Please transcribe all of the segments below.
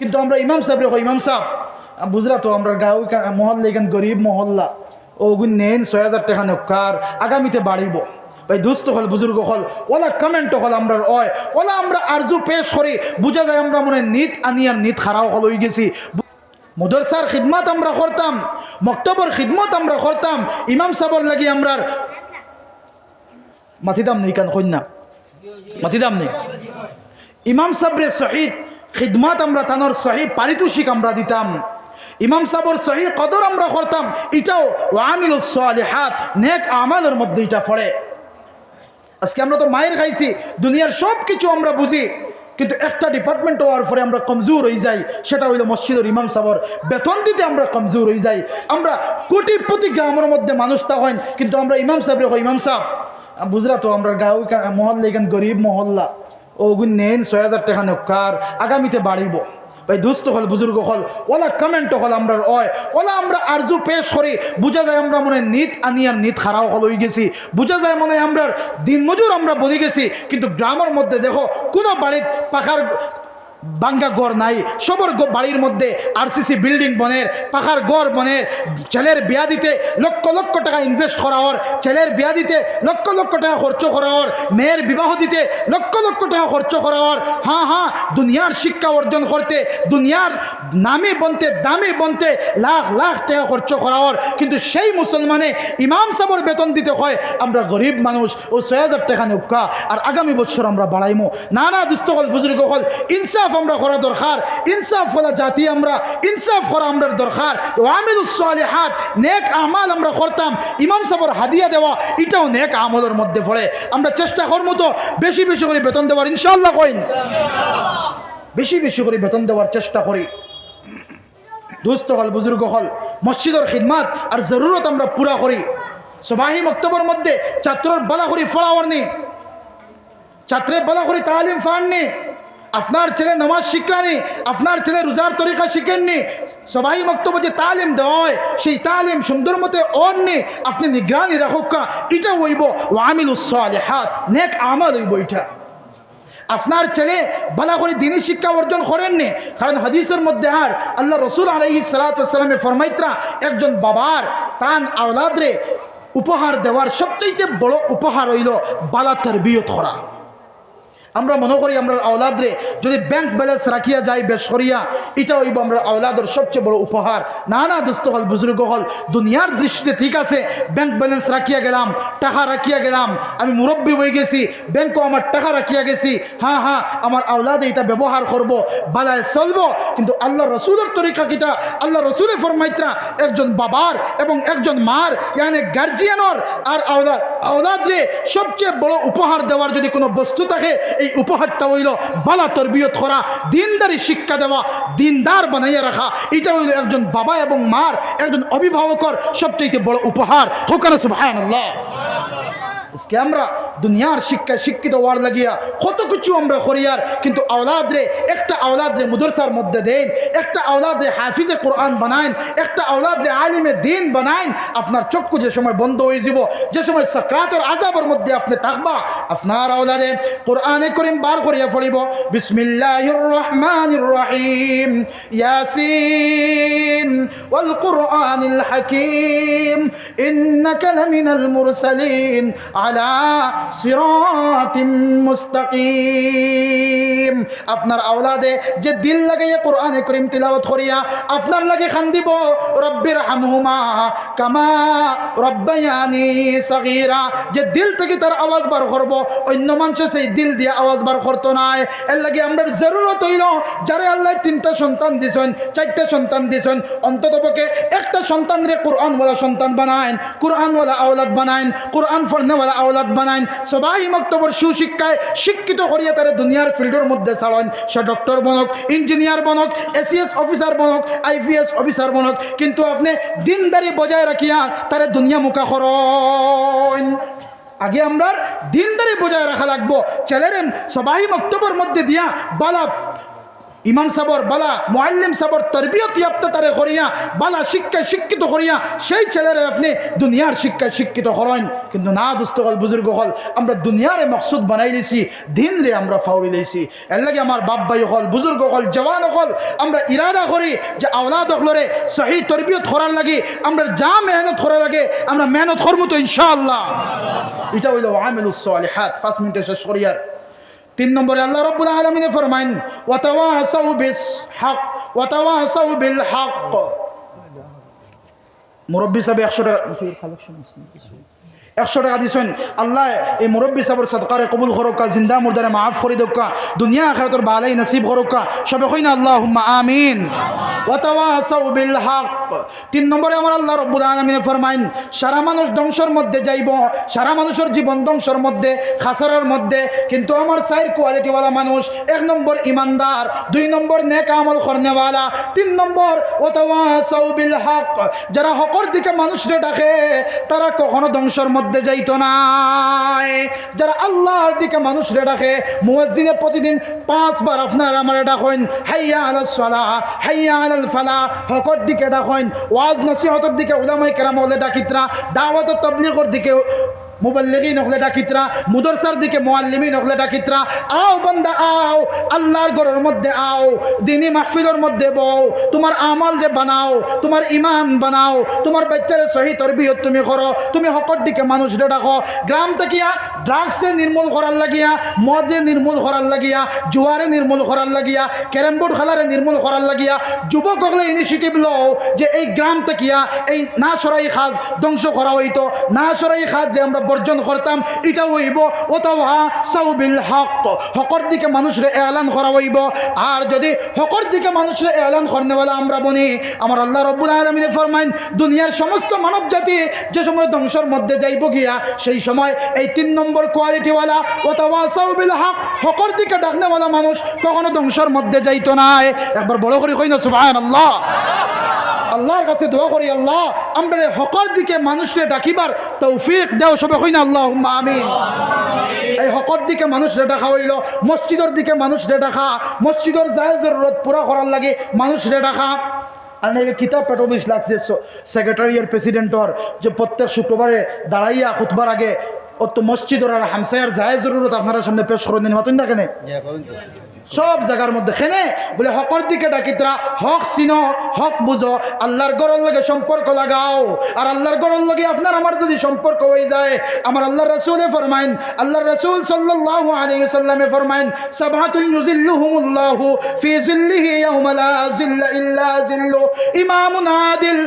কিন্তু আমরা ইমাম সাহেব রে ইমাম সাহেব, বুঝলা তো আমরা গাঁও মহল্লা এখান গরিব মহল্লা। ওগুন নেন ছয় হাজার টাকা নকার আগামীতে বাড়িব। ভাই দুস্থ হল, বুজুর্গ হল, ওলা কমেন্ট হল আমরা অয়, ওলা আমরা আরজু পেশ করি, বুঝা যায় আমরা মনে নিত আনি আর নিত খারাও হল হয়ে গেছি। মদরসার খিদমত আমরা করতাম, মক্তবর খিদমত আমরা করতাম, ইমাম সাবর লাগি আমরা মাথিদাম নেই কেন কন্যা মাথিদাম নেই। ইমাম সাবরে শহীদ খিদমাত আমরা তানোর সহি পারিতোষিক আমরা দিতাম। ইমাম সাবর সহি কদর আমরা করতাম। এটাও ওয়ামিল হাত নেক আমাদের মধ্যে এটা পড়ে। আজকে আমরা তো মায়ের খাইছি, দুনিয়ার সব কিছু আমরা বুঝি, কিন্তু একটা ডিপার্টমেন্ট হওয়ার পরে আমরা কমজোর হয়ে যাই, সেটা হইল মসজিদের ইমাম সাবর বেতন দিতে আমরা কমজোর হয়ে যাই। আমরা কোটিপতি গ্রামের মধ্যে মানুষ তা হয়, কিন্তু আমরা ইমাম সাহেবের হয় ইমাম সাহেব, বুঝলা তো আমরা গাঁও মহল্লা এখান গরিব মহল্লা। ওগুন নেন, ছয় হাজার টাকা নকার আগামীতে বাড়িব। ভাই, দুস্থ হল, বুজুর্গ হল, ওলা কমেন্ট হল আমরা অয়, ওলা আমরা আরজু পেশ করি, বুঝা যায় আমরা মনে নিত আনি আর নিত খারাও হল হয়ে গেছি। বুঝা যায় মনে আমরা দিন মজুর আমরা বলি গেছি, কিন্তু গ্রামের মধ্যে দেখো, কোনো বাড়ির পাখার বাঙ্গা গড় নাই, সবর বাড়ির মধ্যে আরসিসি বিল্ডিং বনের, পাখার গড় বনের, ছেলের বিয়া দিতে লক্ষ লক্ষ টাকা ইনভেস্ট করা ওর ছেলের বিয়া দিতে লক্ষ লক্ষ টাকা খরচ করা ওর মেয়ের বিবাহ দিতে লক্ষ লক্ষ টাকা খরচ করা ওর হ্যাঁ হ্যাঁ দুনিয়ার শিক্ষা অর্জন করতে, দুনিয়ার নামে বনতে, দামে বনতে লাখ লাখ টাকা খরচ করা ওর কিন্তু সেই মুসলমানে ইমাম সাবর বেতন দিতে হয়, আমরা গরিব মানুষ, ও ছয় হাজার টাকা নৌকা, আর আগামী বছর আমরা বাড়াইমো। না না দুস্থ হল, বুজুর্গ হল, ইনসাফ আমরা করা দরকার। ইনসাফ করা জাতি আমরা, ইনসাফ করা আমরা দরকার। আমিল হাত নেক আমাল আমরা করতাম। ইমাম সাবর হাদিয়া দেওয়া, এটাও নেক আমলের মধ্যে পড়ে। আমরা চেষ্টা করব তো বেশি বেশি করে বেতন দেওয়ার ইনশাল্লাহ কইন। বেশি বেশি করে বেতন দেওয়ার চেষ্টা করি। দুস্থ হল, বুজুর্গ হল, মসজিদের খিদমাত আর জরুরত আমরা পুরা করি। সবাহি মক্তবর মধ্যে ছাত্রর বলা করি ফলাওয়ার নেই। ছাত্রের বলা করি তালিম ফাননি আপনার ছেলে নামাজ শিখরানি আপনার ছেলে রোজার তরিকা শিখেননি, সবাই বক্তব্য যে তালিম দেওয়া সেই তালিম সুন্দর মতে অন্যে, আপনি নিগরানি রাখুকা এটা হইব ওয়ামিল হাত নেক আমল হইব এটা। আপনার ছেলে বালা করে দিনী শিক্ষা অর্জন করেননি, কারণ হাদিসের মধ্যে আর আল্লাহ রসুল আলহি সালাতামে ফরমাইত্রা একজন বাবার তান আওলাদরে উপহার দেওয়ার সবচেয়ে বড় উপহার হইল বালা তরবিয়ত করা। আমরা মনে করি আমরা আওলাদরে যদি ব্যাংক ব্যালেন্স রাখিয়া যাই বেশ করিয়া এটা হইব আমরা আওলাদের সবচেয়ে বড় উপহার। না না দুস্থ হল বুজুর্গ হল দুনিয়ার দৃষ্টিতে ঠিক আছে ব্যাংক ব্যালেন্স রাখিয়া গেলাম, টাকা রাখিয়া গেলাম, আমি মুরব্বী হয়ে গেছি ব্যাংকও আমার টাকা রাখিয়া গেছি হ্যাঁ হ্যাঁ আমার আওলাদে এটা ব্যবহার করব, বালায় চলব, কিন্তু আল্লাহ রসুলের তরিকা কিটা? আল্লাহ রসুলের ফরমাইত্রা একজন বাবার এবং একজন মার, ইয়ানে গার্জিয়ানর আর আওলাদ আওলাদরে সবচেয়ে বড় উপহার দেওয়ার যদি কোনো বস্তু থাকে এই উপহারটা হইল বালা তরবিয়ত করা, দিনদারি শিক্ষা দেওয়া, দিনদার বানাইয়া রাখা। এটা হইল একজন বাবা এবং মার, একজন অভিভাবকর সবচেয়ে বড় উপহার। হোকানা সুবহানাল্লাহ। আজকে আমরা দুনিয়ার শিক্ষায় শিক্ষিত হওয়ার লাগিয়া কত কিছু আমরা করিয়ার কিন্তু আওলাদ রে একটা আওলাদ রে মুদরসার মধ্যে দেন, একটা আওলাদ রে হাফিজে কোরআন বানাইন, একটা আওলাদ রে আলিমে দিন বানাইন, আপনার চক্ষু যে সময় বন্ধ হয়ে যাব, যে সময় সাকরাতর আজাবের মধ্যে আপনি থাকবা, আপনার আওলাদে কোরআনে করিম বার করিয়া পড়িব বিসমিল্লাহির রহমানির রহিম ইয়াসিন, ওয়াল কুরআনিল হাকিম, ইন্নাকা লামিনাল মুরসালিন, আলা সিরাতিম মুস্তাকিম। আপনার আওলাদে যে দিল লাগাইয়া কোরআনে করিম তিলাওয়াত করিয়া আপনার লাগে খান দিব, রব্বির হামহুমা কামা রব্বায়ানি সগীরা। যে দিল থেকে তার আওয়াজ বার করব, অন্য মানুষ সেই দিল দিয়ে আওয়াজ বার করতো নাই এর লাগে আমরা জরুরত হইল, যারে আল্লাহ তিনটা সন্তান দিছেন, চারটা সন্তান দিছেন, অন্তত পক্ষে একটা সন্তান রে কোরআনওয়ালা সন্তান বানাইন কোরআনওয়ালা আওলাদ বানাইন কোরআন ফর্নেওয়ালা আওলাদ বানাইন সবাই মক্তবর সুশিক্ষায় শিক্ষিত করিয়া তারা দুনিয়ার ফিল্ডের মধ্যে চালন। সে ডক্টর বনক ইঞ্জিনিয়ার বনক এসিএস অফিসার বনক আইপিএস অফিসার বনক। কিন্তু আপনি দিনদারি বজায় রাখিয়া তারে দুনিয়া মুখা করেন। আগে আমরা দিনদারি বজায় রাখা লাগবো। ছেলেরেম সবাই মক্তবর মধ্যে দিয়া বালা ইমাম সাবর, বালা মোয়াল্লিম সাবর তরবিয়ত ইয়াপ্তা তারে করিয়া, বালা শিক্ষায় শিক্ষিত করিয়া, সেই ছেলেরা আপনি দুনিয়ার শিক্ষায় শিক্ষিত করেন কিন্তু না দুস্থ হল, বুজুর্গ হল, আমরা দুনিয়ারে মকসুদ বানাই দিছি দিন রে আমরা ফাউরি দিয়েছি এর লাগে আমার বাপ ভাই হল, বুজুর্গ হল, জওয়ান হল, আমরা ইরাদা করি যে আওলাদ হলরে সহি তরবিয়ত করার লাগে, আমরা যা মেহনত করা লাগে, আমরা মেহনত করব তো ইনশাআল্লাহ। এটা হইল আমিলুস সালিহাত, পাঁচ মিনিটে শেষ করিয়ার। তিন নম্বরে আল্লাহ রব্বুল আলমিনে ফরমাইন, ওয়াতাওয়াসাউ বিস হক ওয়াতাওয়াসাউ বিল হক মুরব্বী সাহেব একশো টাকা একশো টাকা দিছেন আল্লাহ, এই মুরব্বী সাহেবের সৎকারে কবুল করক্কা জিন্দা মুর্দারে মাফ করে দক্কা দুনিয়া আখেরাতর বালাই নসিব করক্কা সবে কই না আল্লাহ আমিন। তিন নম্বরে আমার আল্লাহ রব্বুল আলামিন ফরমাইন, সারা মানুষ ধ্বংসর মধ্যে যাইব, সারা মানুষের জীবন ধ্বংসর মধ্যে, খাসারের মধ্যে, কিন্তু আমার সাইর কোয়ালিটিওয়ালা মানুষ, এক নম্বর ইমানদার, দুই নম্বর নেক আমল করনেওয়ালা, তিন নম্বর বিল হক যারা হকর দিকে মানুষরে ডাকে, তারা কখনো ধ্বংসর মধ্যে যাইতো না যারা আল্লাহর দিকে মানুষরে ডাকে, মুয়াজ্জিনে প্রতিদিন পাঁচবার আপনার আমার ডাকেন, হাইয়া সালাহ, হাইয়া আলাল ফালা, হকর দিকে ডাকেন ওয়াজ, নসিহতর দিকে উলামাই কেরাম হলে ডাকিতরা দাওয়াত তবলিগর দিকে মুবাল্লিগি নকলে ডাকিতরা মুদরসার দিকে মোয়াল্লিমি নকলে ডাকিতরা আও বান্দা, আও, আল্লাহর ঘরের মধ্যে আও, দিনী মাহফিলের মধ্যে বও, তোমার আমাল যে বানাও, তোমার ইমান বানাও, তোমার বাচ্চারে সহি তরবিয়ত তুমি করো, তুমি হকর দিকে মানুষরে ডাকো। গ্রাম থেকিয়া ড্রাগসে নির্মূল করার লাগিয়া, মদে নির্মূল করার লাগিয়া, জুয়ারে নির্মূল করার লাগিয়া ক্যারাম বোর্ড খেলারে নির্মূল করার লাগিয়া, যুবক হলে ইনিশিয়েটিভ লও যে এই গ্রাম থেকিয়া, এই না সরাই খাজ ধ্বংস করা হইতো, না সরাই খাজ যে আমরা বর্জন করতাম, এটা হইব ওতাওয়া সাউবিল হক। হকর দিকে মানুষরে এলান করা হইব। আর যদি হকর দিকে মানুষরে এলান করনেওয়ালা আমরা বনি, আমার আল্লাহ রব্বুল আলমিনে ফরমাইন, দুনিয়ার সমস্ত মানব জাতি যে সময় ধ্বংসর মধ্যে যাইব গিয়া, সেই সময় এই তিন নম্বর কোয়ালিটিওয়ালা ওতাওয়া সাউবিল হক, হকর দিকে ডাকনেওয়ালা মানুষ কখনো ধ্বংসর মধ্যে যাইতো না একবার বড় করে কই না সুবাহ আল্লাহ আল্লাহর কাছে দোয়া করি, আল্লাহ আমরা হকর দিকে মানুষকে ডাকিবার তৌফিক দেও সবে কই না আল্লাহ আমিন। এই হকর দিকে মানুষরে ডাকা হইল, মসজিদের দিকে মানুষরে ডাকা, মসজিদের যায় জরুরত পুরা করার লাগে মানুষরে ডাকা। আর না কিতাব পেটোবিশ লাগছে সেক্রেটারিয়ার প্রেসিডেন্টর যে প্রত্যেক শুক্রবারে দাঁড়াইয়া খুতবার আগে ও তো মসজিদর আর হামসায়ার যায় জরুরত আপনার সামনে পেশ করে দিন হতেন না সব জায়গার মধ্যে খেনে বলে, হকর দিকে ডাকিতরা, হক চিন, হক বুঝো, আল্লাহর গরর লগে সম্পর্ক লাগাও। আর আল্লাহর গরর লগে আপনার আমার যদি সম্পর্ক হয়ে যায়, আমার আল্লাহর রাসূলে ফরমাইন, আল্লাহর রাসূল সাল্লাল্লাহু আলাইহি ওয়াসাল্লামে ফরমাইন ইমামুন আদিল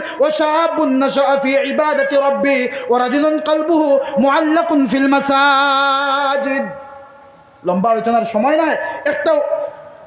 লম্বা আলোচনার সময় নাই একটা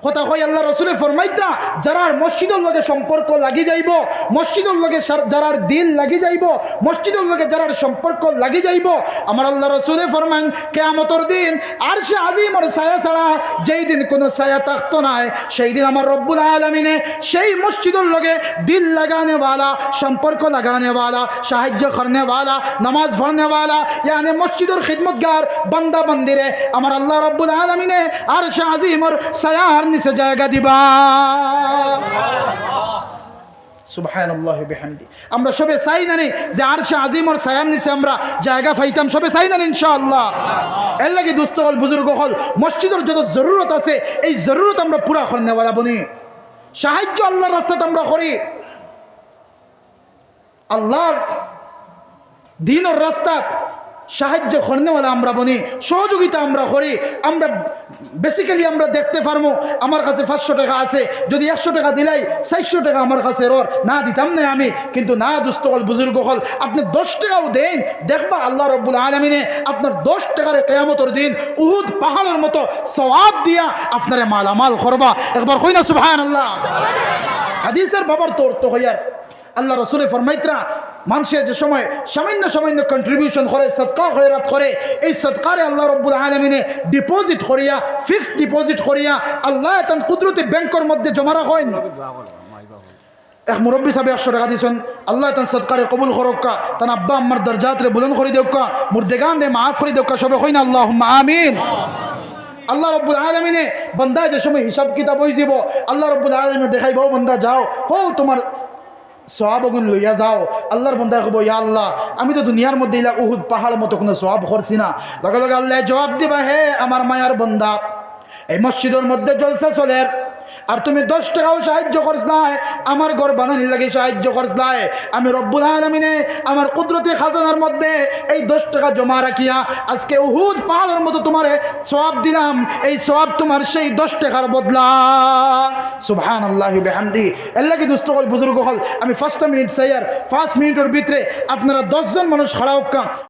কথা হয় আল্লাহ রসুলের ফরমাইতা যারার মসজিদের লগে সম্পর্ক লাগি যাইব, মসজিদের লগে যারার দিল লাগি যাইব, মসজিদের লগে যারার সম্পর্ক লাগি যাইব, আমার আল্লাহ রসুলের ফরমাইন, কেয়ামতর দিন আর সে আজিমর সায়া ছাড়া যেই দিন কোনো সায়া থাকতো নাই, সেই দিন আমার রব্বুল আলমিনে সেই মসজিদের লগে দিল লাগানে বালা সম্পর্ক লাগানে বালা সাহায্য করনে বালা নামাজ পড়নে বালা ইয়ানি মসজিদের খিদমতগার বান্দা বান্দিরে আমার আল্লাহ রব্বুল আলমিনে আর সে আজিমর সায়া নিচে জায়গা দিবা। আমরা সবে চাই যে আর সে আজিমর নিচে আমরা জায়গা সবে চাই এর লাগে দুস্থ হল, বুজুর্গ হল, মসজিদের যত জরুরত আছে, এই জরুরত আমরা পুরা করনেওয়ালা বনি সাহায্য আল্লাহর রাস্তাতে আমরা করি। আল্লাহর দিনের রাস্তাত সাহায্য করনেওয়ালা আমরা বনি, সহযোগিতা আমরা করি, আমরা বেসিক্যালি আমরা দেখতে পারব আমার কাছে পাঁচশো টাকা আছে, যদি একশো টাকা দিলাই, চারশো টাকা আমার কাছে রর। না দিতাম না আমি, কিন্তু না দুস্থ হল, বুজুর্গ হল, আপনি দশ টাকাও দেন, দেখবা আল্লাহ রব্বুল আলমিনে আপনার দশ টাকার কেয়ামতর দিন উহুদ পাহাড়ের মতো সওয়াব দিয়া আপনারে মালামাল করবা। একবার কই না সুবহান আল্লাহ হাদিসের বাবার তোর তো হইয়ার। আল্লাহ রসুলে ফরমাইত্রা মানুষের যে সময় সামান্য সামান্য কন্ট্রিবিউশন করে সৎকা খয়রাত করে, এই সৎকারে আল্লাহ রব্বুল আলমিনে ডিপোজিট করিয়া ফিক্সড ডিপোজিট করিয়া আল্লাহ তান কুদরতি ব্যাংকের মধ্যে জমা হয় এক মুরব্বী সাহেব একশো টাকা দিয়েছেন, আল্লাহ তান সৎকারে কবুল করক্কা তান আব্বা আম্মার দরজাত বুলন করে দেউকা মুর দেগান রে মাফ করে দেউকা সবে হইন আল্লাহ আমিন। আল্লাহ রব্বুল আলমিনে বন্দা যে সময় হিসাব কিতাব হয়ে যাব আল্লাহ রব্বুল আলমিনে দেখাইব, বন্দা যাও হো তোমার সোয়াবগুন লইয়া যাও। আল্লাহর বন্ধা কব ইয়া আল্লাহ, আমি তো দুনিয়ার মধ্যে ইলা উহুদ পাহাড় মতো কোনো সোয়াব করছি না। লগে লগে আল্লাহ জবাব দিবা, হে আমার মায়ার বন্ধা এই মসজিদের মধ্যে জলসা চলে। আর তুমি দশ টাকাও সাহায্য করছ নাই আমার ঘর বানানির লাগে সাহায্য করছ নাই আমি রব্বুল আলমিনে আমার কুদরতি খাজানার মধ্যে এই দশ টাকা জমা রাখিয়া আজকে উহুদ পাহাড়ের মতো তোমার সব দিলাম। এই সব তোমার সেই দশ টাকার বদলা। সুবহান আল্লাহ বেহামদি এল্লাকে দুস্থ হল, বুজুর্গ হল। আমি ফার্স্ট মিনিট আর পাঁচ মিনিটের ভিতরে আপনারা দশজন মানুষ খাড়া হোক